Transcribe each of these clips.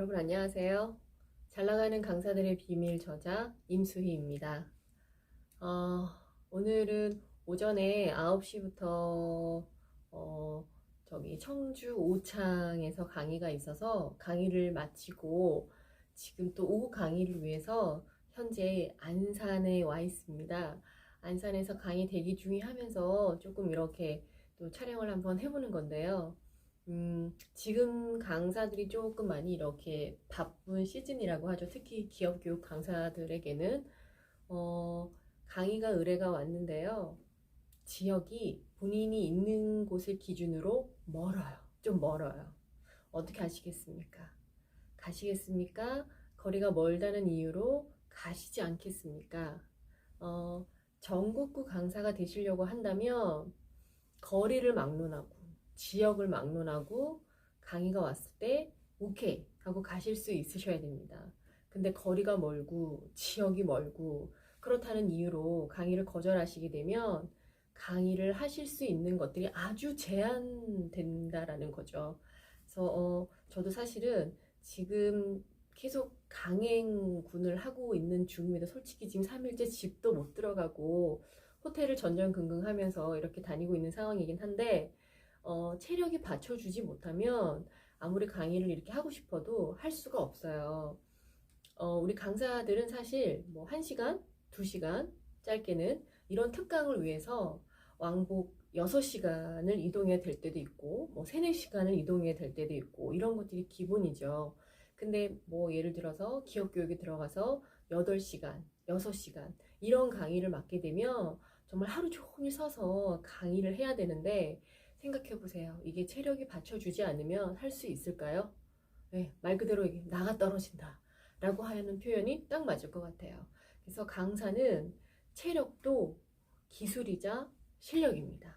여러분 안녕하세요. 잘 나가는 강사들의 비밀 저자 임수희입니다. 어, 오늘은 오전에 9시부터 어, 저기 청주 오창에서 강의가 있어서 강의를 마치고 지금 또 오후 강의를 위해서 현재 안산에 와 있습니다. 안산에서 강의 대기 중이 하면서 조금 이렇게 또 촬영을 한번 해보는 건데요. 음, 지금 강사들이 조금 많이 이렇게 바쁜 시즌이라고 하죠. 특히 기업 교육 강사들에게는 어, 강의가 의뢰가 왔는데요. 지역이 본인이 있는 곳을 기준으로 멀어요. 좀 멀어요. 어떻게 하시겠습니까? 가시겠습니까? 거리가 멀다는 이유로 가시지 않겠습니까? 어, 전국구 강사가 되시려고 한다면 거리를 막론하고 지역을 막론하고 강의가 왔을 때 오케이 하고 가실 수 있으셔야 됩니다. 근데 거리가 멀고 지역이 멀고 그렇다는 이유로 강의를 거절하시게 되면 강의를 하실 수 있는 것들이 아주 제한된다라는 거죠. 그래서 어, 저도 사실은 지금 계속 강행군을 하고 있는 중입니다. 솔직히 지금 3일째 집도 못 들어가고 호텔을 전전긍긍하면서 이렇게 다니고 있는 상황이긴 한데 어, 체력이 받쳐주지 못하면 아무리 강의를 이렇게 하고 싶어도 할 수가 없어요. 어, 우리 강사들은 사실 뭐 1시간, 2시간 짧게는 이런 특강을 위해서 왕복 6시간을 이동해야 될 때도 있고 뭐 3, 4시간을 이동해야 될 때도 있고 이런 것들이 기본이죠. 근데 뭐 예를 들어서 기업 교육에 들어가서 8시간, 6시간 이런 강의를 맡게 되면 정말 하루 종일 서서 강의를 해야 되는데 생각해 보세요. 이게 체력이 받쳐주지 않으면 할 수 있을까요? 네, 말 그대로 나가 떨어진다. 라고 하는 표현이 딱 맞을 것 같아요. 그래서 강사는 체력도 기술이자 실력입니다.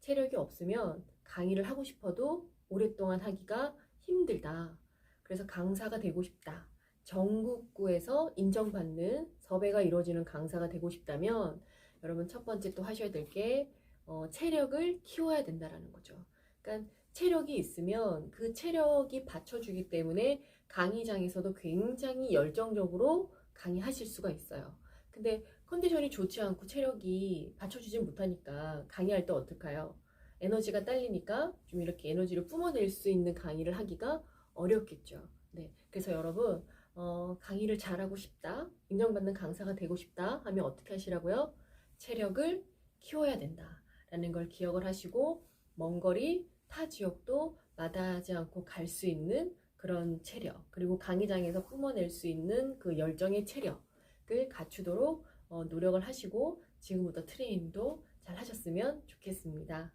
체력이 없으면 강의를 하고 싶어도 오랫동안 하기가 힘들다. 그래서 강사가 되고 싶다. 전국구에서 인정받는 섭외가 이루어지는 강사가 되고 싶다면 여러분 첫 번째 또 하셔야 될게 어, 체력을 키워야 된다라는 거죠. 그러니까 체력이 있으면 그 체력이 받쳐주기 때문에 강의장에서도 굉장히 열정적으로 강의하실 수가 있어요. 근데 컨디션이 좋지 않고 체력이 받쳐주지 못하니까 강의할 때 어떨까요? 에너지가 딸리니까 좀 이렇게 에너지를 뿜어낼 수 있는 강의를 하기가 어렵겠죠. 네. 그래서 여러분, 어, 강의를 잘하고 싶다, 인정받는 강사가 되고 싶다 하면 어떻게 하시라고요? 체력을 키워야 된다. 라는 걸 기억을 하시고 먼 거리 타 지역도 마다하지 않고 갈 수 있는 그런 체력 그리고 강의장에서 뿜어낼 수 있는 그 열정의 체력을 갖추도록 어, 노력을 하시고 지금부터 트레이닝도 잘 하셨으면 좋겠습니다.